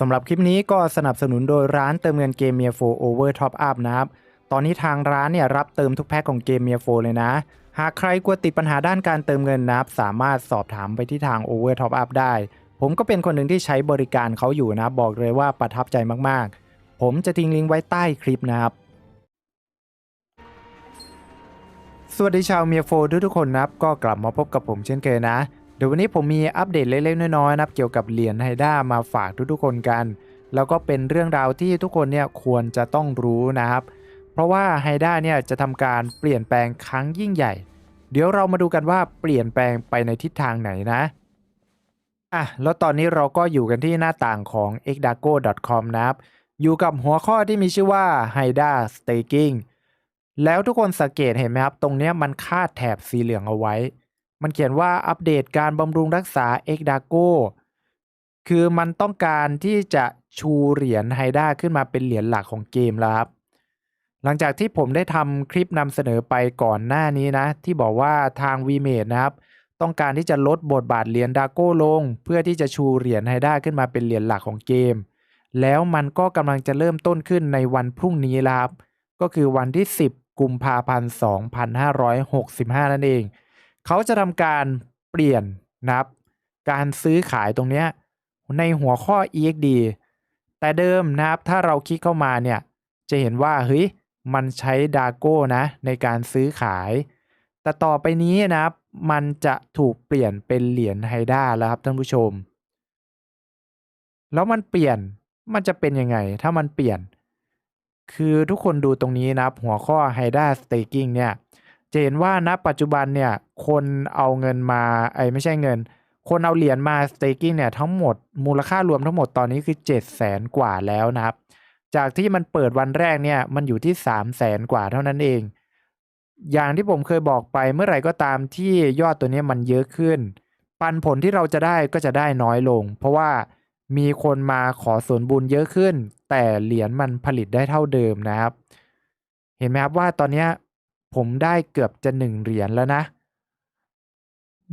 สำหรับคลิปนี้ก็สนับสนุนโดยร้านเติมเงินเกมเมียโฟโอเวอร์ท็อปอัพนะครับ ตอนนี้ทางร้านเนี่ยรับเติมทุกแพ็คของเกมเมียโฟเลยนะ หากใครกลัวติดปัญหาด้านการเติมเงินนะครับ สามารถสอบถามไปที่ทาง Over Top Up ได้ ผมก็เป็นคนหนึ่งที่ใช้บริการเขาอยู่นะ บอกเลยว่าประทับใจมากๆ ผมจะทิ้งลิงก์ไว้ใต้คลิปนะครับสวัสดีชาวเมียโฟทุกๆคนนะครับ ก็กลับมาพบกับผมเช่นเคยนะ เดี๋ยววันนี้ผมมีอัปเดตเล็กๆน้อยๆนะครับเกี่ยวกับเหรียญไฮด้ามาฝากทุกๆคนกัน แล้วก็เป็นเรื่องราวที่ทุกคนเนี่ยควรจะต้องรู้นะครับ เพราะว่าไฮด้าเนี่ยจะทำการเปลี่ยนแปลงครั้งยิ่งใหญ่ เดี๋ยวเรามาดูกันว่าเปลี่ยนแปลงไปในทิศทางไหนนะอะแล้วตอนนี้เราก็อยู่กันที่หน้าต่างของ xdago.com นะครับ อยู่กับหัวข้อที่มีชื่อว่า HIDA Staking แล้วทุกคนสังเกตเห็นไหมครับ ตรงเนี้ยมันคาดแถบสีเหลืองเอาไว้ มันเขียนว่าอัปเดตการบำรุงรักษา xdago คือมันต้องการที่จะชูเหรียญไฮด้าขึ้นมาเป็นเหรียญหลักของเกมแล้วครับ หลังจากที่ผมได้ทำคลิปนำเสนอไปก่อนหน้านี้นะ ที่บอกว่าทาง v m a d e นะครับ ต้องการที่จะลดบทบาทเหรียญดาโก้ลง เพื่อที่จะชูเหรียญไฮด้าขึ้นมาเป็นเหรียญหลักของเกม แล้วมันก็กำลังจะเริ่มต้นขึ้นในวันพรุ่งนี้แล้วครับ ก็คือวันที่ 10 กุมภาพันธ์ 2565 นั่นเอง เขาจะทำการเปลี่ยนนะครับ การซื้อขายตรงนี้ในหัวข้อ EXD แต่เดิมนะครับ ถ้าเราคลิกเข้ามาเนี่ย จะเห็นว่าเฮ้ยมันใช้ดาโก้นะ ในการซื้อขาย แต่ต่อไปนี้นะครับ มันจะถูกเปลี่ยนเป็นเหรียญไฮด้าแล้วครับท่านผู้ชม แล้วมันเปลี่ยนมันจะเป็นยังไง ถ้ามันเปลี่ยน คือทุกคนดูตรงนี้นะครับ หัวข้อ h i d a Staking เนี่ยจะเห็นว่าณปัจจุบันเนี่ย คนเอาเงินมาไอ้ไม่ใช่เงิน คนเอาเหรียญมา staking เนี่ยทั้งหมดมูลค่ารวมทั้งหมดตอนนี้คือ7 0 0แสนกว่าแล้วนะครับ จากที่มันเปิดวันแรกเนี่ยมันอยู่ที่3 0 0แสนกว่าเท่านั้นเอง อย่างที่ผมเคยบอกไปเมื่อไหร่ก็ตามที่ยอดตัวนี้มันเยอะขึ้น ปันผลที่เราจะได้ก็จะได้น้อยลง เพราะว่ามีคนมาขอส่วนบุญเยอะขึ้น แต่เหรียญมันผลิตได้เท่าเดิมนะครับ เห็นไหมครับว่าตอนนี้ผมได้เกือบจะ1เหรียญแล้วนะ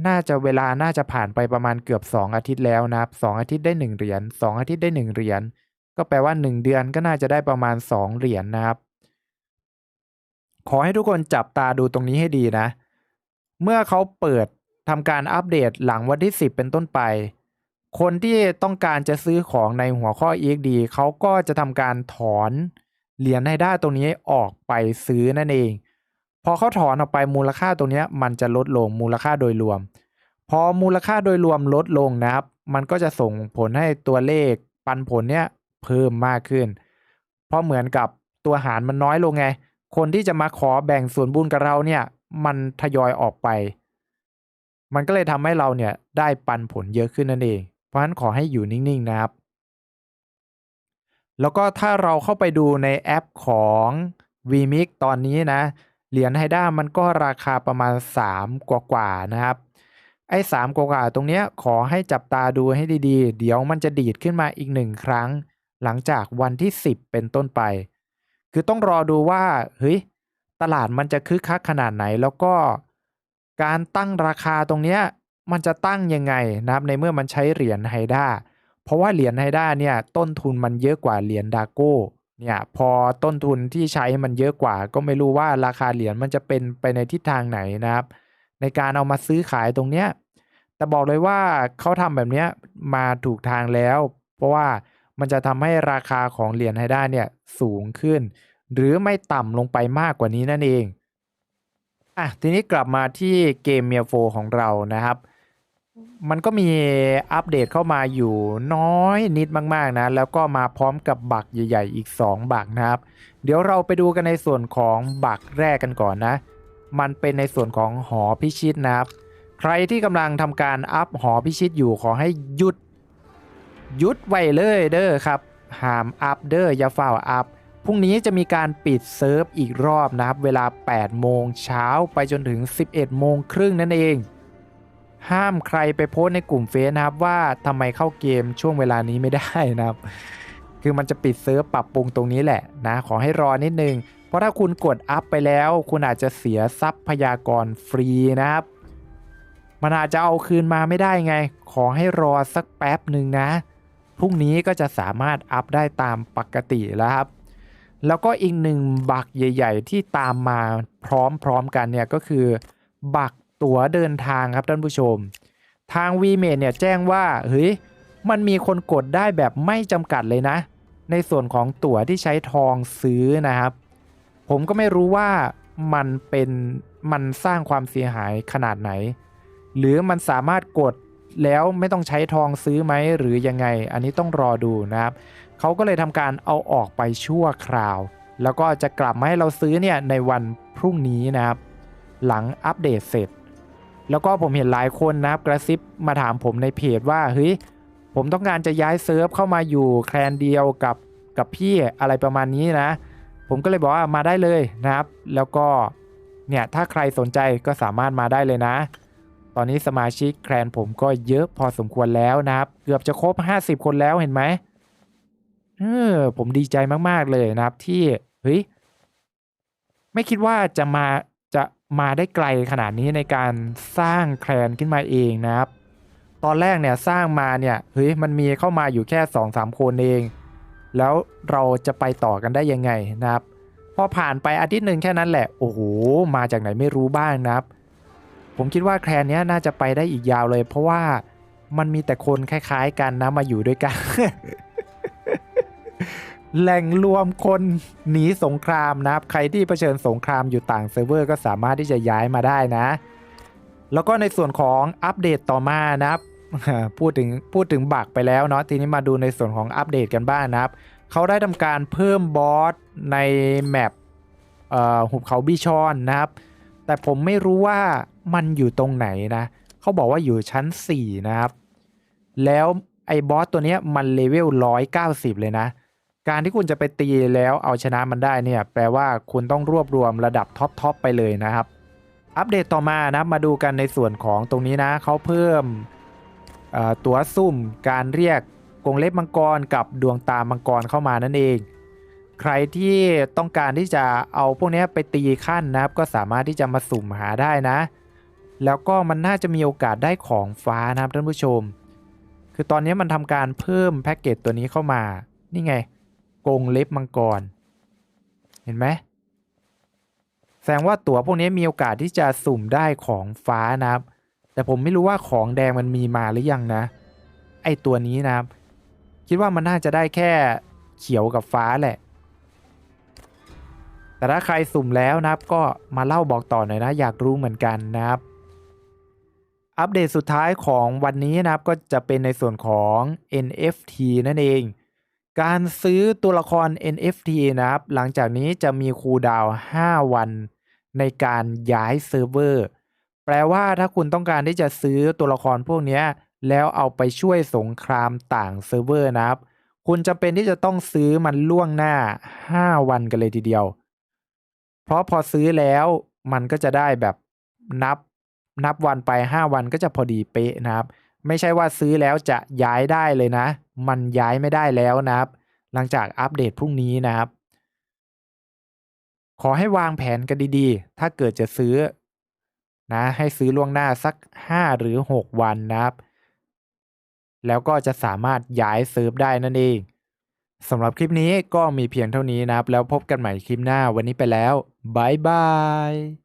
น่าจะเวลาน่าจะผ่านไปประมาณเกือบ 2 อาทิตย์แล้วนะครับ2อาทิตย์ได้ 1 เหรียญ2 อาทิตย์ได้ 1 เหรียญก็แปลว่า 1 เดือนก็น่าจะได้ประมาณ 2 เหรียญนะครับ ขอให้ทุกคนจับตาดูตรงนี้ให้ดีนะ เมื่อเขาเปิดทำการอัปเดตหลังวันที่ 10 เป็นต้นไป คนที่ต้องการจะซื้อของในหัวข้อ EXD เขาก็จะทำการถอนเหรียญในด้าตรงนี้ออกไปซื้อนั่นเอง พอเขาถอนออกไปมูลค่าตรงนี้มันจะลดลงมูลค่าโดยรวม พอมูลค่าโดยรวมลดลงนะครับ มันก็จะส่งผลให้ตัวเลขปันผลเนี้ยเพิ่มมากขึ้น เพราะเหมือนกับตัวหารมันน้อยลงไง คนที่จะมาขอแบ่งส่วนบุญกับเราเนี่ย มันทยอยออกไป มันก็เลยทำให้เราเนี่ยได้ปันผลเยอะขึ้นนั่นเอง เพราะฉะนั้นขอให้อยู่นิ่งๆนะครับ แล้วก็ถ้าเราเข้าไปดูในแอปของ vmix ตอนนี้นะ เหรียญไฮด้ามันก็ราคาประมาณ 3 กว่าๆนะครับ ไอ้สามกว่าๆตรงเนี้ยขอให้จับตาดูให้ดีๆ เดี๋ยวมันจะดีดขึ้นมาอีกหนึ่งครั้ง หลังจากวันที่ 10 เป็นต้นไป คือต้องรอดูว่าเฮ้ยตลาดมันจะคึกคักขนาดไหนแล้วก็การตั้งราคาตรงเนี้ยมันจะตั้งยังไงนะครับในเมื่อมันใช้เหรียญไฮด้าเพราะว่าเหรียญไฮด้าเนี่ยต้นทุนมันเยอะกว่าเหรียญดาโก้ เนี่ยพอต้นทุนที่ใช้มันเยอะกว่า ก็ไม่รู้ว่าราคาเหรียญมันจะเป็นไปในทิศทางไหนนะครับ ในการเอามาซื้อขายตรงเนี้ยแต่บอกเลยว่าเขาทำแบบเนี้ยมาถูกทางแล้ว เพราะว่ามันจะทำให้ราคาของเหรียญไฮด้าเนี่ยสูงขึ้น หรือไม่ต่ำลงไปมากกว่านี้นั่นเองอะทีนี้กลับมาที่เกมเมียโฟของเรานะครับ มันก็มีอัปเดตเข้ามาอยู่น้อยนิดมาก ๆ นะ แล้วก็มาพร้อมกับบักใหญ่ ๆ อีก 2 บักนะครับ เดี๋ยวเราไปดูกันในส่วนของบักแรกกันก่อนนะ มันเป็นในส่วนของหอพิชิตนะครับ ใครที่กำลังทำการอัพหอพิชิตอยู่ขอให้หยุดหยุดไว้เลยเด้อครับห้ามอัพเด้ออย่าฝ้าอัพพรุ่งนี้จะมีการปิดเซิร์ฟอีกรอบนะครับ เวลา 8 โมงเช้าไปจนถึง 11 โมงครึ่งนั่นเอง ห้ามใครไปโพสในกลุ่มเฟซนะครับว่าทำไมเข้าเกมช่วงเวลานี้ไม่ได้นะครับ คือมันจะปิดเซิร์ฟปรับปรุงตรงนี้แหละนะ ขอให้รอนิดนึง เพราะถ้าคุณกดอัพไปแล้ว คุณอาจจะเสียทรัพยากรฟรีนะครับ มันอาจจะเอาคืนมาไม่ได้ไง ขอให้รอสักแป๊บหนึ่งนะพรุ่งนี้ก็จะสามารถอัพได้ตามปกติแล้วครับแล้วก็อีกหนึ่งบักใหญ่ ๆ ที่ตามมาพร้อมๆกันเนี่ยก็คือบัก ตั๋วเดินทางครับท่านผู้ชม ทาง v m a เนี่ยแจ้งว่าเฮ้ยมันมีคนกดได้แบบไม่จำกัดเลยนะ ในส่วนของตั๋วที่ใช้ทองซื้อนะครับ ผมก็ไม่รู้ว่ามันเป็นมันสร้างความเสียหายขนาดไหน หรือมันสามารถกดแล้วไม่ต้องใช้ทองซื้อไหมหรือยังไง อันนี้ต้องรอดูนะครับเขาก็เลยทำการเอาออกไปชั่วคราว แล้วก็จะกลับมาให้เราซื้อเนี่ยในวันพรุ่งนี้นะครับ หลังอัปเดตเสร็จ แล้วก็ผมเห็นหลายคนนะครับกระซิบมาถามผมในเพจว่าเฮ้ยผมต้องการจะย้ายเซิร์ฟเข้ามาอยู่แคลนเดียวกับกับพี่อะไรประมาณนี้นะ ผมก็เลยบอกว่ามาได้เลยนะครับ แล้วก็เนี่ยถ้าใครสนใจก็สามารถมาได้เลยนะ ตอนนี้สมาชิกแคลนผมก็เยอะพอสมควรแล้วนะครับ เกือบจะครบ 50 คนแล้วเห็นไหมเออผมดีใจมากๆเลยนะครับที่เฮ้ยไม่คิดว่าจะมา มาได้ไกลขนาดนี้ในการสร้างแคลนขึ้นมาเองนะครับ ตอนแรกเนี่ยสร้างมาเนี่ยเฮ้ยมันมีเข้ามาอยู่แค่2อสามคนเอง แล้วเราจะไปต่อกันได้ยังไงนะครับพอผ่านไปอาทิตย์หนึ่งแค่นั้นแหละโอ้โหมาจากไหนไม่รู้บ้างนะครับ ผมคิดว่าแคลนนี้น่าจะไปได้อีกยาวเลย เพราะว่ามันมีแต่คนคล้าย ๆ กันนะมาอยู่ด้วยกัน แหล่งรวมคนหนีสงครามนะครับ ใครที่เผชิญสงครามอยู่ต่างเซิร์ฟเวอร์ก็สามารถที่จะย้ายมาได้นะ แล้วก็ในส่วนของอัปเดตต่อมานะครับพูดถึงพูดถึงบักไปแล้วเนาะทีนี้มาดูในส่วนของอัปเดตกันบ้างนะครับ เขาได้ทำการเพิ่มบอสในแมปหุบเขาบิชอนนะครับ แต่ผมไม่รู้ว่ามันอยู่ตรงไหนนะเขาบอกว่าอยู่ชั้น 4 นะครับ แล้วไอ้บอสตัวนี้มันเลเวล190 เลยนะ การที่คุณจะไปตีแล้วเอาชนะมันได้เนี่ยแปลว่าคุณต้องรวบรวมระดับท็อปทอปไปเลยนะครับ อัปเดตต่อมานะมาดูกันในส่วนของตรงนี้นะเขาเพิ่มตัวซุ่มการเรียกกรงเล็บมังกรกับดวงตามังกรเข้ามานั่นเอง ใครที่ต้องการที่จะเอาพวกนี้ไปตีขั้นนะครับ ก็สามารถที่จะมาสุ่มหาได้นะ แล้วก็มันน่าจะมีโอกาสได้ของฟ้านะครับท่านผู้ชม คือตอนนี้มันทำการเพิ่มแพ็กเกจตัวนี้เข้ามานี่ไง กรงเล็บมังกร เห็นไหมแสดงว่าตั๋วพวกนี้มีโอกาสที่จะสุ่มได้ของฟ้านะครับ แต่ผมไม่รู้ว่าของแดงมันมีมาหรือยังนะ ไอตัวนี้นะครับ คิดว่ามันน่าจะได้แค่เขียวกับฟ้าแหละ แต่ถ้าใครสุ่มแล้วนะครับ ก็มาเล่าบอกต่อหน่อยนะ อยากรู้เหมือนกันนะครับ อัปเดตสุดท้ายของวันนี้นะครับก็จะเป็นในส่วนของ NFT นั่นเอง การซื้อตัวละคร NFT นะครับ หลังจากนี้จะมีคูลดาวน์5วันในการย้ายเซิร์ฟเวอร์ แปลว่าถ้าคุณต้องการที่จะซื้อตัวละครพวกนี้แล้วเอาไปช่วยสงครามต่างเซิร์ฟเวอร์นะครับ คุณจำเป็นที่จะต้องซื้อมันล่วงหน้า 5 วันกันเลยทีเดียว เพราะพอซื้อแล้วมันก็จะได้แบบนับนับวันไป 5 วันก็จะพอดีเป๊ะนะครับ ไม่ใช่ว่าซื้อแล้วจะย้ายได้เลยนะ มันย้ายไม่ได้แล้วนะครับ หลังจากอัปเดตพรุ่งนี้นะครับ ขอให้วางแผนกันดีๆ ถ้าเกิดจะซื้อนะให้ซื้อล่วงหน้าสัก 5 หรือ 6 วันนะครับ แล้วก็จะสามารถย้ายเซิร์ฟได้นั่นเองสำหรับคลิปนี้ก็มีเพียงเท่านี้นะครับ แล้วพบกันใหม่คลิปหน้าวันนี้ไปแล้วบายบาย